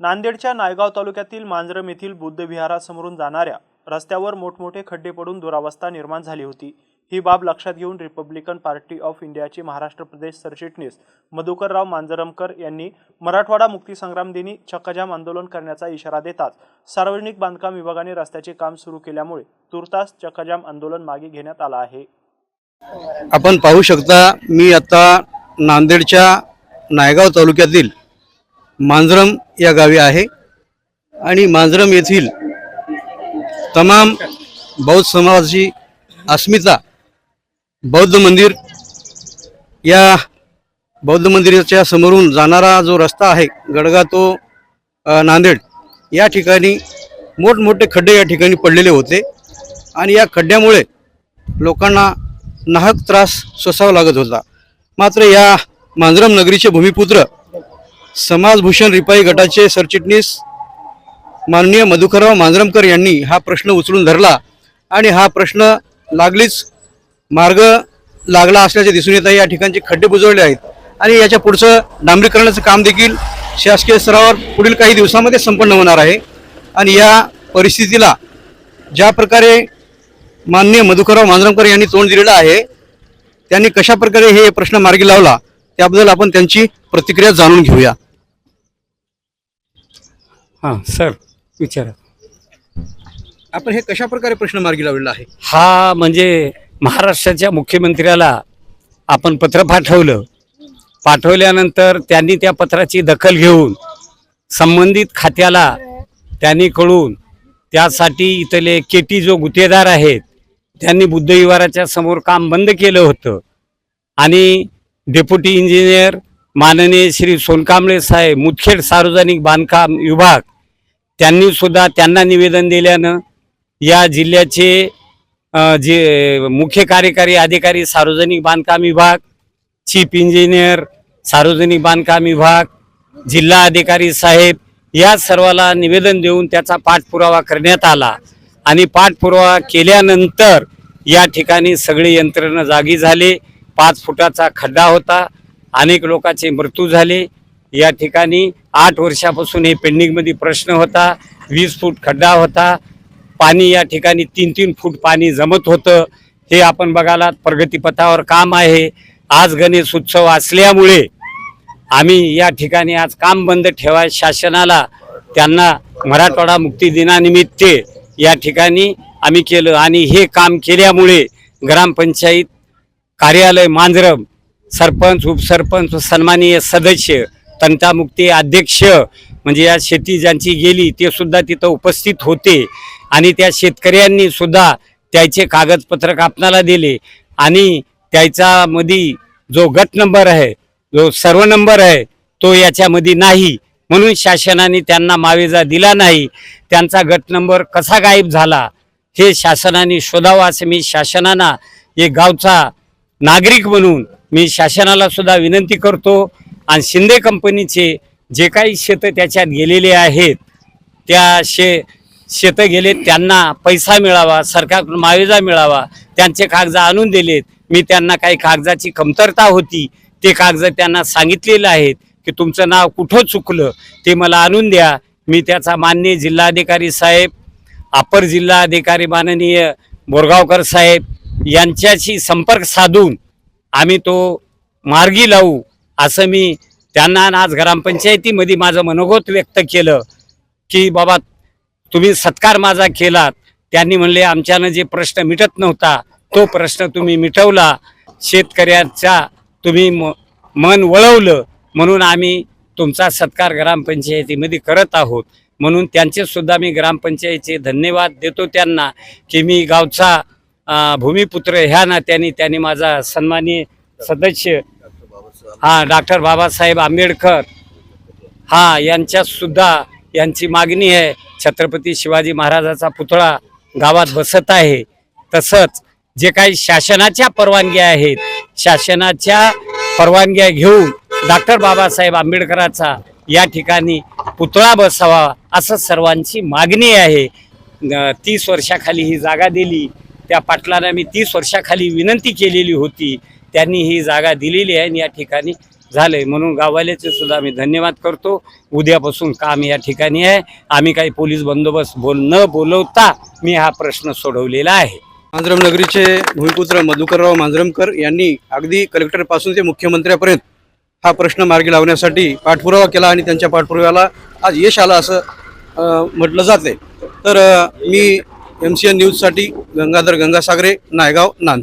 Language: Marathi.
नांदेडच्या नायगाव तालुक्यातील मांजरम येथील बुद्धविहारासमोरून जाणाऱ्या रस्त्यावर मोठमोठे खड्डे पडून दुरावस्था निर्माण झाली होती. ही बाब लक्षात घेऊन रिपब्लिकन पार्टी ऑफ इंडियाचे महाराष्ट्र प्रदेश सरचिटणीस मधुकरराव मांजरमकर यांनी मराठवाडा मुक्तीसंग्राम दिनी चक्काजाम आंदोलन करण्याचा इशारा देताच सार्वजनिक बांधकाम विभागाने रस्त्याचे काम सुरू केल्यामुळे तुर्तास चक्काजाम आंदोलन मागे घेण्यात आलं आहे. आपण पाहू शकता मी आता नांदेडच्या नायगाव तालुक्यातील मांजरम या गावी आहे. आणि मांजरम येथील तमाम बौद्ध समाजाची अस्मिता बौद्ध मंदिर या बौद्ध मंदिराच्या समोरून जाणारा जो रस्ता आहे गडगा तो नांदेड या ठिकाणी मोठमोठे खड्डे या ठिकाणी पडलेले होते. आणि या खड्ड्यामुळे लोकांना नाहक त्रास सोसावा लागत होता. मात्र या मांजरम नगरीचे भूमिपुत्र समाजभूषण रिपाई गटाचे सरचिटणीस माननीय मधुकरराव मांजरमकर यांनी हा प्रश्न उचलून धरला आणि हा प्रश्न लागलीच मार्ग लागला असल्याचे दिसून येत आहे. या ठिकाणचे खड्डे बुजवले आहेत. आणि याच्या पुढचं डांबरीकरणाचं काम देखील शासकीय स्तरावर पुढील काही दिवसामध्ये संपन्न होणार आहे. आणि या परिस्थितीला ज्या प्रकारे माननीय मधुकरराव मांजरमकर यांनी तोंड दिलेलं आहे त्यांनी कशा प्रकारे हे प्रश्न मार्गी लावला त्याबद्दल आपण त्यांची प्रतिक्रिया जाणून घेऊया. हां. सर. विचारा. आपण हे कशा प्रकारे प्रश्न मार्गी लावलेला आहे? हा म्हणजे महाराष्ट्राच्या मुख्यमंत्र्याला आपण पत्र पाठवलं. पाठवल्यानंतर त्यांनी त्या पत्राची दखल घेऊन संबंधित खात्याला त्यांनी कळून त्यासाठी इथले केटी जो गुत्तेदार आहेत त्यांनी बुद्धविहाराच्या समोर काम बंद केलं होतं. आणि डेप्युटी इंजिनियर माननीय श्री सोनकांबळे साहेब मुदखेड सार्वजनिक बांधकाम विभाग त्यांनी सुद्धा त्यांना निवेदन दिल्यानं या जिल्ह्याचे जे मुख्य कार्यकारी अधिकारी सार्वजनिक बांधकाम विभाग चीफ इंजिनियर सार्वजनिक बांधकाम विभाग जिल्हा अधिकारी साहेब या सर्वाला निवेदन देऊन त्याचा पाठपुरावा करण्यात आला. आणि पाठपुरावा केल्यानंतर या ठिकाणी सगळी यंत्रणा जागी झाले. पाच फुटाचा खड्डा होता. अनेक लोकांचे मृत्यू झाले. या ठिकाणी आठ वर्षापासून हे पेंडिंगमध्ये प्रश्न होता. वीस फूट खड्डा होता. पाणी या ठिकाणी तीन तीन फूट पाणी जमत होतं. हे आपण बघायला प्रगतीपथावर काम आहे. आज गणेश उत्सव असल्यामुळे आम्ही या ठिकाणी आज काम बंद ठेवाय शासनाला त्यांना मराठवाडा मुक्ती दिनानिमित्त या ठिकाणी आम्ही केलं. आणि हे काम केल्यामुळे ग्रामपंचायत कार्यालय मांजरम सरपंच उपसरपंच सन्माननीय सदस्य तंटामुक्ती अध्यक्ष म्हणजे या शेती ज्यांची गेली ते सुद्धा तिथं उपस्थित होते. आणि त्या शेतकऱ्यांनी सुद्धा त्याचे कागदपत्रक आपणाला दिले. आणि त्याच्यामध्ये जो गट नंबर आहे जो सर्व नंबर आहे तो याच्यामध्ये नाही. म्हणून शासनाने त्यांना मावेजा दिला नाही. त्यांचा गट नंबर कसा गायब झाला हे शासनाने शोधावं असं मी शासनाना एक गावचा नागरिक म्हणून मी शासनाला सुद्धा विनंती करतो आणि शिंदे कंपनीचे जे काही शेतं त्याच्यात गेलेले आहेत त्या शे शेतं गेले त्यांना पैसा मिळावा सरकारकडून मावेजा मिळावा त्यांचे कागद आणून दिलेत. मी त्यांना काही कागदाची कमतरता होती ते कागद त्यांना सांगितलेले आहेत की तुमचं नाव कुठं चुकलं ते मला आणून द्या. मी त्याचा मान्य जिल्हाधिकारी साहेब अपर जिल्हाधिकारी माननीय बोरगावकर साहेब यांच्याशी संपर्क साधून आम्ही तो मार्गी लावू असं मी त्यांना आज ग्रामपंचायतीमध्ये माझं मनोगत व्यक्त केलं की बाबा तुम्ही सत्कार माझा केलात. त्यांनी म्हणले आमच्यानं जे प्रश्न मिटत नव्हता तो प्रश्न तुम्ही मिटवला. शेतकऱ्याचा तुम्ही म मन वळवलं. म्हणून आम्ही तुमचा सत्कार ग्रामपंचायतीमध्ये करत आहोत. म्हणून त्यांचे सुद्धा मी ग्रामपंचायतीचे धन्यवाद देतो त्यांना की मी गावचा भूमिपुत्र ह्या नात्याने त्यांनी माझा सन्माननीय सदस्य हा डॉक्टर बाबासाहेब आंबेडकर हा यांच्यात सुद्धा यांची मागणी आहे. छत्रपती शिवाजी महाराजाचा पुतळा गावात बसत आहे. तसंच जे काही शासनाच्या परवानग्या आहेत शासनाच्या परवानग्या घेऊन डॉक्टर बाबासाहेब आंबेडकराचा या ठिकाणी पुतळा बसावा असं सर्वांची मागणी आहे. तीस वर्षाखाली ही जागा दिली. त्या पाटलांना मी तीस वर्षाखाली विनंती केलेली होती. त्यांनी ही जागा दिलेली आहे आणि या ठिकाणी झालं आहे म्हणून गाववाल्याचे सुद्धा आम्ही धन्यवाद करतो. उद्यापासून काम या ठिकाणी आहे. आम्ही काही पोलीस बंदोबस्त बोल न बोलवता मी हा प्रश्न सोडवलेला आहे. मांजरम नगरीचे भूमिपुत्र मधुकरराव मांजरमकर यांनी अगदी कलेक्टरपासून ते मुख्यमंत्र्यापर्यंत हा प्रश्न मार्गी लावण्यासाठी पाठपुरावा केला आणि त्यांच्या पाठपुराव्याला आज यश आलं असं म्हटलं जाते तर मी एम सी एन न्यूजसाठी गंगाधर गंगासागरे नायगाव नांदेड.